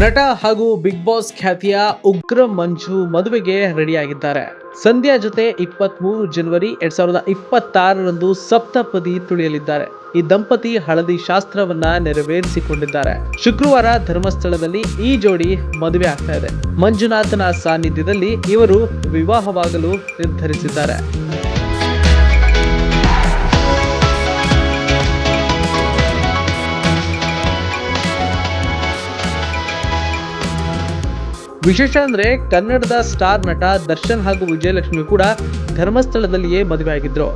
ನಟ ಹಾಗೂ big boss ಖ್ಯಾತಿಯ ಉಗ್ರ ಮಂಜು ಮದುವೆಗೆ ರೆಡಿಯಾಗಿದ್ದಾರೆ. ಸಂಧ್ಯಾ ಜೊತೆ ಇಪ್ಪತ್ತ್ ಮೂರು ಜನವರಿ ಎರಡ್ ಸಾವಿರದ ಇಪ್ಪತ್ತಾರರಂದು ಸಪ್ತಪದಿ ತುಳಿಯಲಿದ್ದಾರೆ. ಈ ದಂಪತಿ ಹಳದಿ ಶಾಸ್ತ್ರವನ್ನ ನೆರವೇರಿಸಿಕೊಂಡಿದ್ದಾರೆ. ಶುಕ್ರವಾರ ಧರ್ಮಸ್ಥಳದಲ್ಲಿ ಈ ಜೋಡಿ ಮದುವೆ ಆಗ್ತಾ ಇದೆ. ಮಂಜುನಾಥನ ಸಾನ್ನಿಧ್ಯದಲ್ಲಿ ಇವರು ವಿವಾಹವಾಗಲು ನಿರ್ಧರಿಸಿದ್ದಾರೆ. ವಿಶೇಷ ಅಂದ್ರೆ ಕನ್ನಡದ ಸ್ಟಾರ್ ನಟ ದರ್ಶನ್ ಹಾಗೂ ವಿಜಯಲಕ್ಷ್ಮಿ ಕೂಡ ಧರ್ಮಸ್ಥಳದಲ್ಲಿಯೇ ಮದುವೆ ಆಗಿದ್ರು.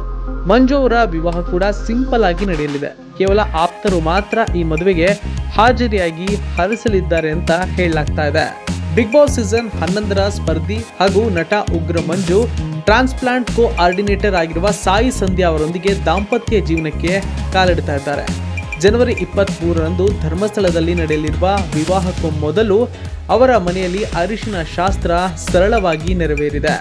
ಮಂಜು ಅವರ ವಿವಾಹ ಕೂಡ ಸಿಂಪಲ್ ಆಗಿ ನಡೆಯಲಿದೆ. ಕೇವಲ ಆಪ್ತರು ಮಾತ್ರ ಈ ಮದುವೆಗೆ ಹಾಜರಿಯಾಗಿ ಹರಿಸಲಿದ್ದಾರೆ ಅಂತ ಹೇಳಲಾಗ್ತಾ ಇದೆ. ಬಿಗ್ ಬಾಸ್ ಸೀಸನ್ ಹನ್ನೊಂದರ ಸ್ಪರ್ಧಿ ಹಾಗೂ ನಟ ಉಗ್ರ ಮಂಜು, ಟ್ರಾನ್ಸ್ಪ್ಲಾಂಟ್ ಕೋ ಆರ್ಡಿನೇಟರ್ ಆಗಿರುವ ಸಾಯಿ ಸಂಧ್ಯಾ ಅವರೊಂದಿಗೆ ದಾಂಪತ್ಯ ಜೀವನಕ್ಕೆ ಕಾಲಿಡ್ತಾ ಇದ್ದಾರೆ. ಜನವರಿ ಇಪ್ಪತ್ತ್ ಮೂರರಂದು ಧರ್ಮಸ್ಥಳದಲ್ಲಿ ನಡೆಯಲಿರುವ ವಿವಾಹಕ್ಕೂ ಮೊದಲು ಅವರ ಮನೆಯಲ್ಲಿ ಅರಿಶಿನ ಶಾಸ್ತ್ರ ಸರಳವಾಗಿ ನೆರವೇರಿದೆ.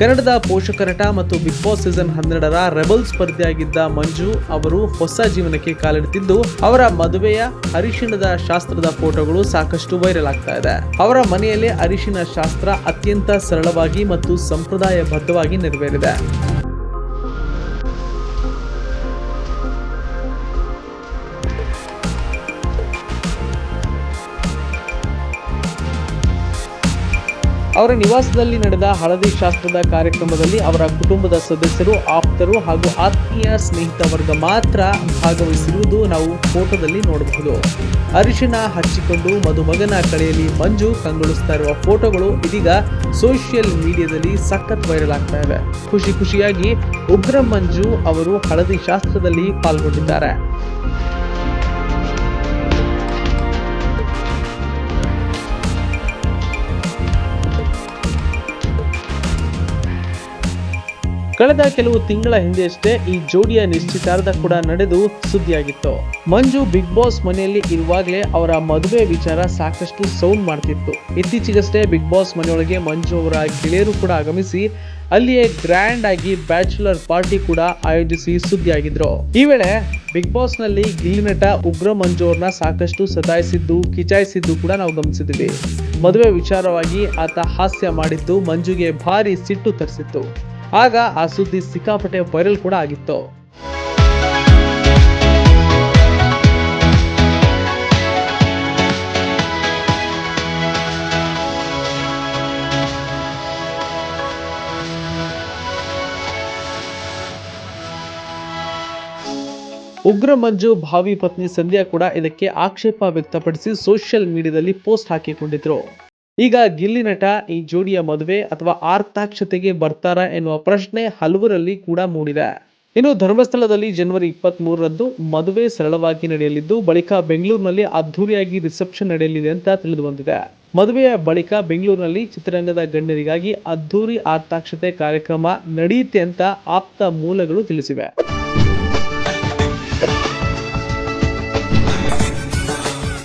ಕನ್ನಡದ ಪೋಷಕರಟ ಮತ್ತು ಬಿಗ್ ಬಾಸ್ ಸೀಸನ್ ಹನ್ನೆರಡರ ರೆಬಲ್ ಸ್ಪರ್ಧಿಯಾಗಿದ್ದ ಮಂಜು ಅವರು ಹೊಸ ಜೀವನಕ್ಕೆ ಕಾಲಿಡುತ್ತಿದ್ದು ಅವರ ಮದುವೆಯ ಅರಿಶಿಣದ ಶಾಸ್ತ್ರದ ಫೋಟೋಗಳು ಸಾಕಷ್ಟು ವೈರಲ್ ಆಗ್ತಾ ಇದೆ. ಅವರ ಮನೆಯಲ್ಲಿ ಅರಿಶಿನ ಶಾಸ್ತ್ರ ಅತ್ಯಂತ ಸರಳವಾಗಿ ಮತ್ತು ಸಂಪ್ರದಾಯಬದ್ಧವಾಗಿ ನೆರವೇರಿದೆ. ಅವರ ನಿವಾಸದಲ್ಲಿ ನಡೆದ ಹಳದಿ ಶಾಸ್ತ್ರದ ಕಾರ್ಯಕ್ರಮದಲ್ಲಿ ಅವರ ಕುಟುಂಬದ ಸದಸ್ಯರು, ಆಪ್ತರು ಹಾಗೂ ಆತ್ಮೀಯ ಸ್ನೇಹಿತ ವರ್ಗ ಮಾತ್ರ ಭಾಗವಹಿಸಿರುವುದು ನಾವು ಫೋಟೋದಲ್ಲಿ ನೋಡಬಹುದು. ಅರಿಶಿನ ಹಚ್ಚಿಕೊಂಡು ಮದುಮಗನ ಕಡೆಯಲ್ಲಿ ಮಂಜು ಕಂಗೊಳಿಸ್ತಾ ಇರುವ ಫೋಟೋಗಳು ಇದೀಗ ಸೋಷಿಯಲ್ ಮೀಡಿಯಾದಲ್ಲಿ ಸಖತ್ ವೈರಲ್ ಆಗ್ತಾ ಇವೆ. ಖುಷಿ ಖುಷಿಯಾಗಿ ಉಗ್ರ ಮಂಜು ಅವರು ಹಳದಿ ಶಾಸ್ತ್ರದಲ್ಲಿ ಪಾಲ್ಗೊಂಡಿದ್ದಾರೆ. ಕಳೆದ ಕೆಲವು ತಿಂಗಳ ಹಿಂದೆಯಷ್ಟೇ ಈ ಜೋಡಿಯ ನಿಶ್ಚಿತಾರ್ಥ ಕೂಡ ನಡೆದು ಸುದ್ದಿಯಾಗಿತ್ತು. ಮಂಜು ಬಿಗ್ ಬಾಸ್ ಮನೆಯಲ್ಲಿ ಇರುವಾಗಲೇ ಅವರ ಮದುವೆ ವಿಚಾರ ಸಾಕಷ್ಟು ಸೌಂಡ್ ಮಾಡ್ತಿತ್ತು. ಇತ್ತೀಚೆಗಷ್ಟೇ ಬಿಗ್ ಬಾಸ್ ಮನೆಯೊಳಗೆ ಮಂಜು ಅವರ ಗೆಳೆಯರು ಕೂಡ ಆಗಮಿಸಿ ಅಲ್ಲಿಯೇ ಗ್ರ್ಯಾಂಡ್ ಆಗಿ ಬ್ಯಾಚುಲರ್ ಪಾರ್ಟಿ ಕೂಡ ಆಯೋಜಿಸಿ ಸುದ್ದಿಯಾಗಿದ್ರು. ಈ ವೇಳೆ ಬಿಗ್ ಬಾಸ್ನಲ್ಲಿ ಗಿಲ್ಲಿ ನಟ ಉಗ್ರ ಮಂಜು ಅವ್ರನ್ನ ಸಾಕಷ್ಟು ಸತಾಯಿಸಿದ್ದು, ಕಿಚಾಯಿಸಿದ್ದು ಕೂಡ ನಾವು ಗಮನಿಸಿದ್ವಿ. ಮದುವೆ ವಿಚಾರವಾಗಿ ಆತ ಹಾಸ್ಯ ಮಾಡಿದ್ದು ಮಂಜುಗೆ ಭಾರಿ ಸಿಟ್ಟು ತರಿಸಿತ್ತು. ಆಗ ಆ ಸುದ್ದಿ ಸಿಕ್ಕಾಪಟ್ಟೆ ವೈರಲ್ ಕೂಡ ಆಗಿತ್ತು. ಉಗ್ರ ಮಂಜು, ಭಾವಿ ಪತ್ನಿ ಸಂಧ್ಯಾ ಕೂಡ ಇದಕ್ಕೆ ಆಕ್ಷೇಪ ವ್ಯಕ್ತಪಡಿಸಿ ಸೋಷಿಯಲ್ ಮೀಡಿಯಾದಲ್ಲಿ ಪೋಸ್ಟ್ ಹಾಕಿಕೊಂಡಿದ್ರು. ಈಗ ಗಿಲ್ಲಿ ನಟ ಈ ಜೋಡಿಯ ಮದುವೆ ಅಥವಾ ಆರ್ತಾಕ್ಷತೆಗೆ ಬರ್ತಾರಾ ಎನ್ನುವ ಪ್ರಶ್ನೆ ಹಲವರಲ್ಲಿ ಕೂಡ ಮೂಡಿದೆ. ಇನ್ನು ಧರ್ಮಸ್ಥಳದಲ್ಲಿ ಜನವರಿ ಇಪ್ಪತ್ತ್ ಮೂರರಂದು ಮದುವೆ ಸರಳವಾಗಿ ನಡೆಯಲಿದ್ದು, ಬಳಿಕ ಬೆಂಗಳೂರಿನಲ್ಲಿ ಅದ್ಧೂರಿಯಾಗಿ ರಿಸೆಪ್ಷನ್ ನಡೆಯಲಿದೆ ಅಂತ ತಿಳಿದು ಬಂದಿದೆ ಮದುವೆಯ ಬಳಿಕ ಬೆಂಗಳೂರಿನಲ್ಲಿ ಚಿತ್ರರಂಗದ ಗಣ್ಯರಿಗಾಗಿ ಅದ್ಧೂರಿ ಆರ್ತಾಕ್ಷತೆ ಕಾರ್ಯಕ್ರಮ ನಡೆಯುತ್ತೆ ಅಂತ ಆಪ್ತ ಮೂಲಗಳು ತಿಳಿಸಿವೆ.